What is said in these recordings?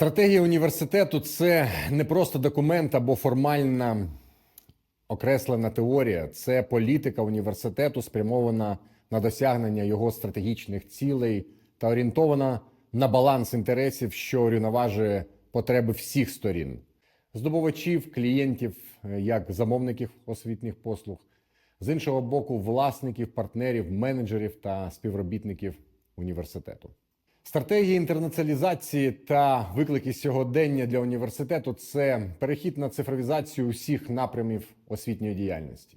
Стратегія університету це не просто документ або формальна окреслена теорія, це політика університету, спрямована на досягнення його стратегічних цілей та орієнтована на баланс інтересів, що рівноважує потреби всіх сторін: здобувачів, клієнтів, е, як замовників освітніх послуг, з іншого боку, власників, партнерів, менеджерів та співробітників університету. Стратегії інтернаціалізації та виклики сьогодення для університету це перехід на цифровізацію усіх напрямів освітньої діяльності.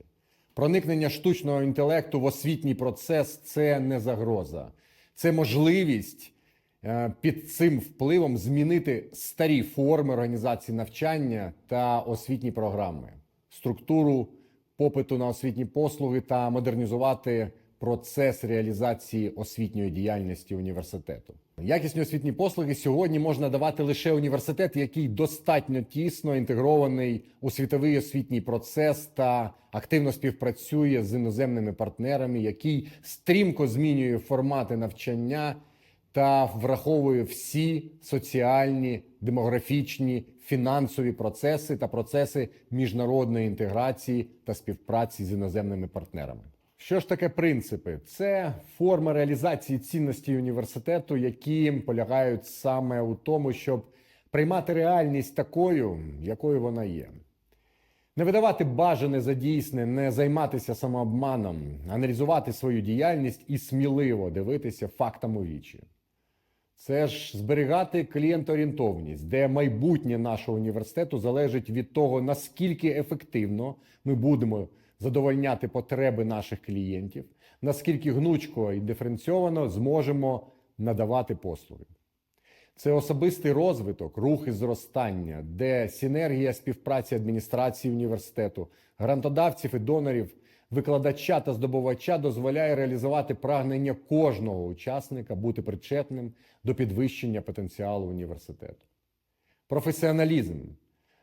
Проникнення штучного інтелекту в освітній процес це не загроза, це можливість е, під цим впливом змінити старі форми організації навчання та освітні програми, структуру попиту на освітні послуги та модернізувати процес реалізації освітньої діяльності університету. Якісні освітні послуги сьогодні можна давати лише університет, який достатньо тісно інтегрований у світовий освітній процес та активно співпрацює з іноземними партнерами, який стрімко змінює формати навчання та враховує всі соціальні, демографічні, фінансові процеси та процеси міжнародної інтеграції та співпраці з іноземними партнерами. Що ж таке принципи? Це форма реалізації цінностей університету, які полягають саме у тому, щоб приймати реальність такою, якою вона є. Не видавати бажане за дійсне, не займатися самообманом, аналізувати свою діяльність і сміливо дивитися фактам у вічі. Це ж зберігати клієнтоорієнтовність, де майбутнє нашого університету залежить від того, наскільки ефективно ми будемо задовольняти потреби наших клієнтів, наскільки гнучко і диференційовано зможемо надавати послуги. Це особистий розвиток, рух і зростання, де синергія співпраці адміністрації університету, грантодавців і донорів, викладача та здобувача дозволяє реалізувати прагнення кожного учасника бути причетним до підвищення потенціалу університету. Професіоналізм,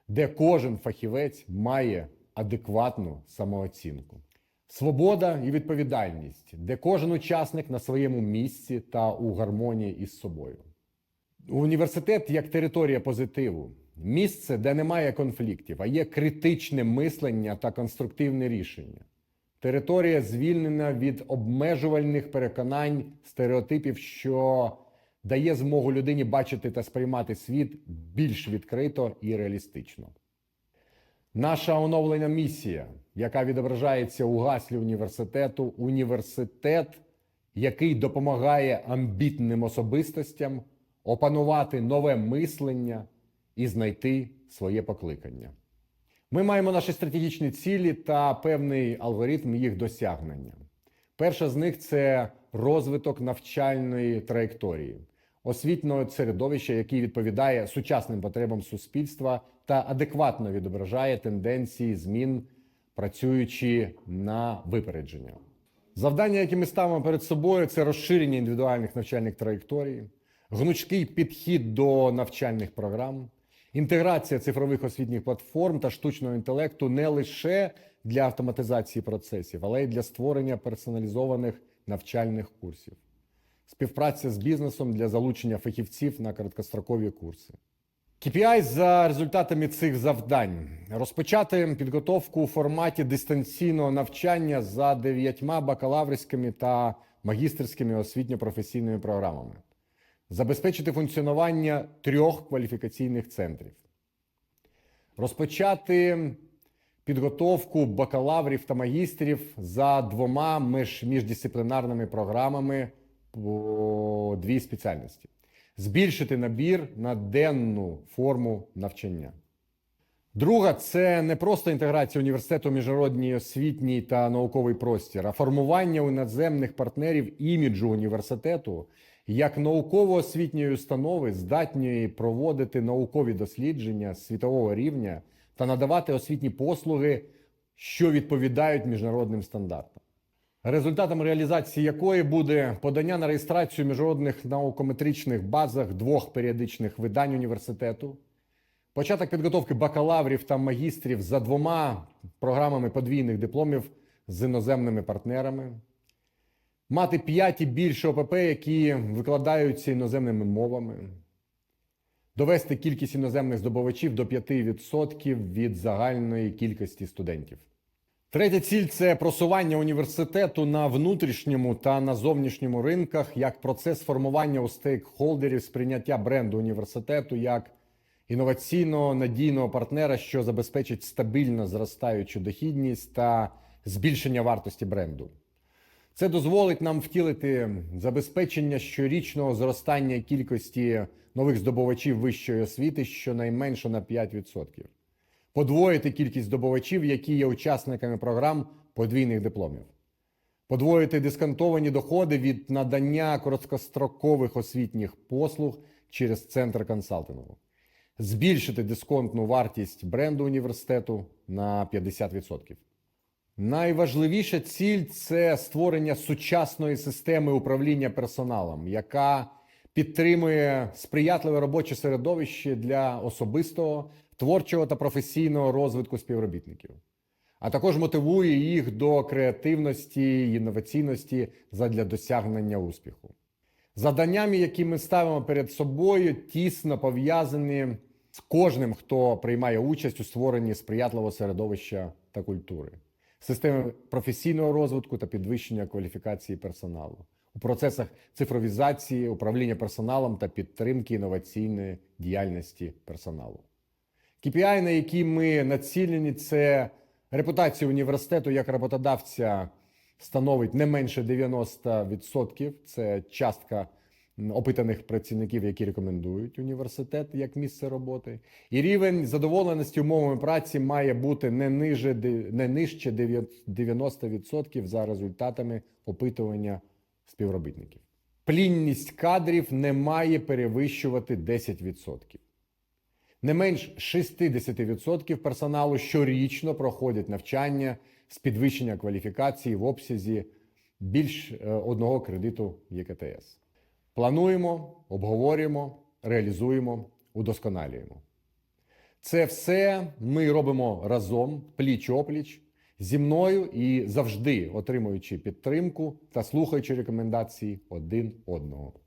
де кожен фахівець має адекватну самооцінку. Свобода і відповідальність, де кожен учасник на своєму місці та у гармонії із собою. Університет як територія позитиву, місце, де немає конфліктів, а є критичне мислення та конструктивне рішення. Територія звільнена від обмежувальних переконань, стереотипів, що дає змогу людині бачити та сприймати світ більш відкрито і реалістично. Наша оновлена місія, яка відображається у гаслі університету, університет, який допомагає амбітним особистостям опанувати нове мислення і знайти своє покликання. Ми маємо наші стратегічні цілі та певний алгоритм їх досягнення. Перша з них це розвиток навчальної траєкторії, освітнього середовища, який відповідає сучасним потребам суспільства та адекватно відображає тенденції змін, працюючи на випередження. Завдання, які ми ставимо перед собою, це розширення індивідуальних навчальних траєкторій, гнучкий підхід до навчальних програм, інтеграція цифрових освітніх платформ та штучного інтелекту не лише для автоматизації процесів, але й для створення персоналізованих навчальних курсів, співпраця з бізнесом для залучення фахівців на короткострокові курси. KPI за результатами цих завдань. Розпочати підготовку у форматі дистанційного навчання за дев'ятьма бакалаврськими та магістерськими освітньо-професійними програмами, забезпечити функціонування трьох кваліфікаційних центрів, розпочати підготовку бакалаврів та магістрів за двома між, міждисциплінарними програмами по дві спеціальності збільшити набір на денну форму навчання. Друга це не просто інтеграція університету міжнародній освітній та науковий простір, а формування у надземних партнерів іміджу університету як науково-освітньої установи, здатної проводити наукові дослідження світового рівня та надавати освітні послуги, що відповідають міжнародним стандартам результатом реалізації якої буде подання на реєстрацію міжнародних наукометричних базах двох періодичних видань університету, початок підготовки бакалаврів та магістрів за двома програмами подвійних дипломів з іноземними партнерами, мати п'ять і більше ОПП, які викладаються іноземними мовами. довести кількість іноземних здобувачів до 5% від загальної кількості студентів. Третя ціль це просування університету на внутрішньому та на зовнішньому ринках як процес формування у стейкхолдерів сприйняття бренду університету як інноваційного надійного партнера, що забезпечить стабільно зростаючу дохідність та збільшення вартості бренду. Це дозволить нам втілити забезпечення щорічного зростання кількості нових здобувачів вищої освіти щонайменше на 5%. Подвоїти кількість здобувачів, які є учасниками програм подвійних дипломів. Подвоїти дисконтовані доходи від надання короткострокових освітніх послуг через центр консалтингу. Збільшити дисконтну вартість бренду університету на 50%. Найважливіша ціль це створення сучасної системи управління персоналом, яка підтримує сприятливе робоче середовище для особистого, творчого та професійного розвитку співробітників, а також мотивує їх до креативності інноваційності задля досягнення успіху. Заданнями, які ми ставимо перед собою, тісно пов'язані з кожним, хто приймає участь у створенні сприятливого середовища та культури, системи професійного розвитку та підвищення кваліфікації персоналу у процесах цифровізації, управління персоналом та підтримки інноваційної діяльності персоналу. KPI, на які ми націлені, це репутація університету як роботодавця становить не менше 90%. Це частка опитаних працівників, які рекомендують університет як місце роботи. І рівень задоволеності умовами праці має бути не, ниже, не нижче 90% за результатами опитування співробітників. Плінність кадрів не має перевищувати 10%. Не менш 60% персоналу щорічно проходять навчання з підвищення кваліфікації в обсязі більш е, одного кредиту ЄКТС. Плануємо, обговорюємо, реалізуємо, удосконалюємо. Це все ми робимо разом, пліч опліч, зі мною і завжди отримуючи підтримку та слухаючи рекомендації один одного.